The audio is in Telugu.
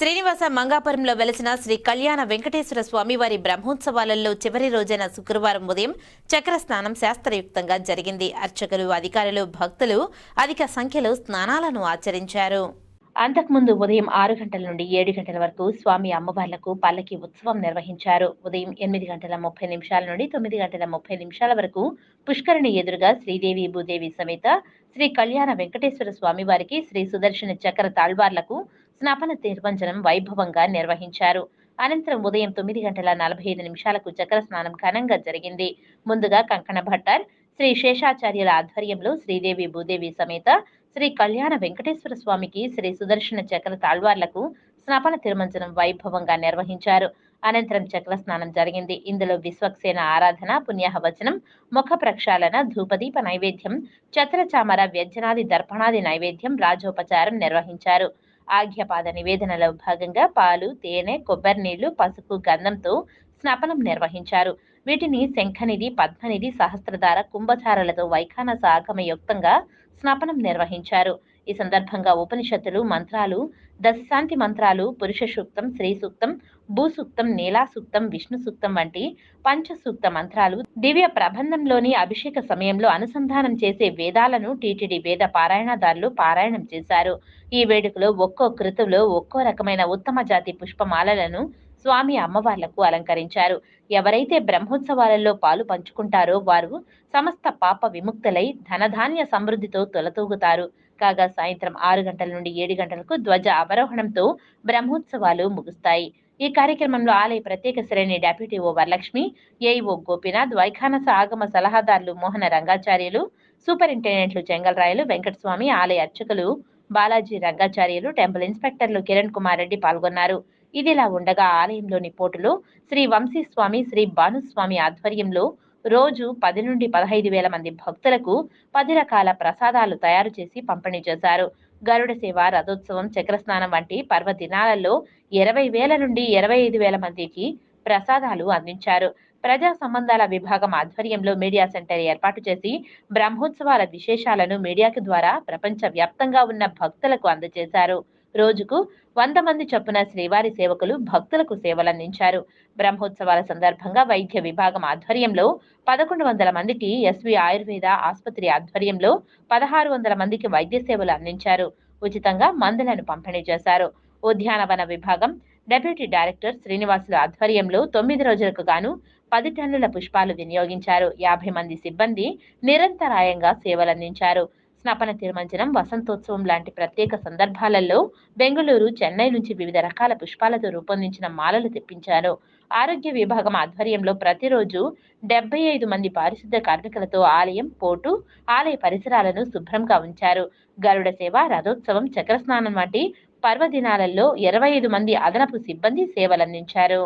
శ్రీనివాస మంగాపురంలో వెలసిన శ్రీ కళ్యాణ వెంకటేశ్వర స్వామివారి బ్రహ్మోత్సవాలలో చివరి రోజైన శుక్రవారం ఉదయం చక్ర స్నానం శాస్త్రయుక్తంగా జరిగింది. అర్చకులు అధికారులు భక్తులు అధిక సంఖ్యలో స్నానాలను ఆచరించారు. అంతకుముందు ఉదయం ఆరు గంటల నుండి ఏడు గంటల వరకు స్వామి అమ్మవార్లకు పల్లకి ఉత్సవం నిర్వహించారు. ఉదయం ఎనిమిది గంటల ముప్పై నిమిషాల నుండి తొమ్మిది గంటల ముప్పై నిమిషాల వరకు పుష్కరిణి ఎదురుగా శ్రీదేవి భూదేవి సమేత శ్రీ కళ్యాణ వెంకటేశ్వర స్వామి వారికి శ్రీ సుదర్శన చక్ర తాళ్వార్లకు స్నాపన నిర్వంజనం వైభవంగా నిర్వహించారు. అనంతరం ఉదయం తొమ్మిది గంటల నలభై ఐదు నిమిషాలకు చక్ర స్నానం ఘనంగా జరిగింది. ముందుగా కంకణ భట్టార్ శ్రీ శేషాచార్యుల ఆధ్వర్యంలో శ్రీదేవి భూదేవి సమేత శ్రీ కళ్యాణ వెంకటేశ్వర స్వామికి శ్రీ సుదర్శన చక్ర తాళ్వార్లకు స్నాపన తిరుమంజనం వైభవంగా నిర్వహించారు. అనంతరం చక్ర స్నానం జరిగింది. ఇందులో విశ్వక్సేన ఆరాధన పుణ్యాహవచనం ముఖ ప్రక్షాళన ధూపదీప నైవేద్యం చత్రచామర వ్యజనాది దర్పణాది నైవేద్యం రాజోపచారం నిర్వహించారు. ఆజ్ఞపాద నివేదనలో భాగంగా పాలు తేనె కొబ్బరి నీళ్ళు పసుపు గంధంతో స్నాపనం నిర్వహించారు. వీటిని శంఖనిధి పద్మనిధి సహస్రధార కుంభచారలతో వైఖానస ఆగమయుక్తంగా స్నాపనం నిర్వహించారు. ఈ సందర్భంగా ఉపనిషత్తులు మంత్రాలు దశశాంతి మంత్రాలు పురుష సూక్తం స్త్రీ సూక్తం భూసూక్తం నీలా సూక్తం విష్ణు సూక్తం వంటి పంచసూక్త మంత్రాలు దివ్య ప్రబంధంలోని అభిషేక సమయంలో అనుసంధానం చేసే వేదాలను టీటీడీ వేద పారాయణదారులు పారాయణం చేశారు. ఈ వేడుకలో ఒక్కో కృతులో ఒక్కో రకమైన ఉత్తమ జాతి పుష్పమాలలను స్వామి అమ్మవార్లకు అలంకరించారు. ఎవరైతే బ్రహ్మోత్సవాలలో పాలు పంచుకుంటారో వారు సమస్త పాప విముక్తులై ధనధాన్య సమృద్ధితో తొలతూగుతారు. కాగా సాయంత్రం ఆరు గంటల నుండి ఏడు గంటలకు ధ్వజ అవరోహణంతో బ్రహ్మోత్సవాలు ముగుస్తాయి. ఈ కార్యక్రమంలో ఆలయ ప్రత్యేక శ్రేణి deputy O Varalakshmi AEO Gopinath Vaikhanasa Agama సలహాదారులు మోహన రంగాచార్యులు సూపరింటెండెంట్లు చెంగల్రాయలు వెంకటస్వామి ఆలయ అర్చకులు బాలాజీ రంగాచార్యులు టెంపుల్ ఇన్స్పెక్టర్లు కిరణ్ కుమార్ రెడ్డి పాల్గొన్నారు. ఇదిలా ఉండగా ఆలయంలోని పోటులో శ్రీ వంశీస్వామి శ్రీ భానుస్వామి ఆధ్వర్యంలో రోజు పది నుండి పదహైదు వేల మంది భక్తులకు పది రకాల ప్రసాదాలు తయారు చేసి పంపిణీ చేశారు. గరుడ సేవ రథోత్సవం చక్రస్నానం వంటి పర్వదినాలలో ఇరవై వేల నుండి ఇరవై ఐదు వేల మందికి ప్రసాదాలు అందించారు. ప్రజా సంబంధాల విభాగం ఆధ్వర్యంలో మీడియా సెంటర్ ఏర్పాటు చేసి బ్రహ్మోత్సవాల విశేషాలను మీడియాకు ద్వారా ప్రపంచ వ్యాప్తంగా ఉన్న భక్తులకు అందజేశారు. రోజుకు వంద మంది చొప్పున శ్రీవారి సేవకులు భక్తులకు సేవలందించారు. బ్రహ్మోత్సవాల సందర్భంగా వైద్య విభాగం ఆధ్వర్యంలో పదకొండు వందల మందికి ఎస్వి ఆయుర్వేద ఆసుపత్రి ఆధ్వర్యంలో పదహారు వందల మందికి వైద్య సేవలు అందించారు. ఉచితంగా మందులను పంపిణీ చేశారు. ఉద్యానవన విభాగం డెప్యూటీ డైరెక్టర్ శ్రీనివాసుల ఆధ్వర్యంలో తొమ్మిది రోజులకు గాను పది టన్నుల పుష్పాలు వినియోగించారు. యాభై మంది సిబ్బంది నిరంతరాయంగా సేవలందించారు. స్నపన తిరుమంజనం వసంతోత్సవం లాంటి ప్రత్యేక సందర్భాలలో బెంగళూరు చెన్నై నుంచి వివిధ రకాల పుష్పాలతో రూపొందించిన మాలలు తెప్పించారు. ఆరోగ్య విభాగం ఆధ్వర్యంలో ప్రతిరోజు డెబ్బై ఐదు మంది పారిశుద్ధ కార్మికులతో ఆలయం పోటు ఆలయ పరిసరాలను శుభ్రంగా ఉంచారు. గరుడ సేవ రథోత్సవం చక్రస్నానం వంటి పర్వదినాలలో ఇరవై ఐదు మంది అదనపు సిబ్బంది సేవలందించారు.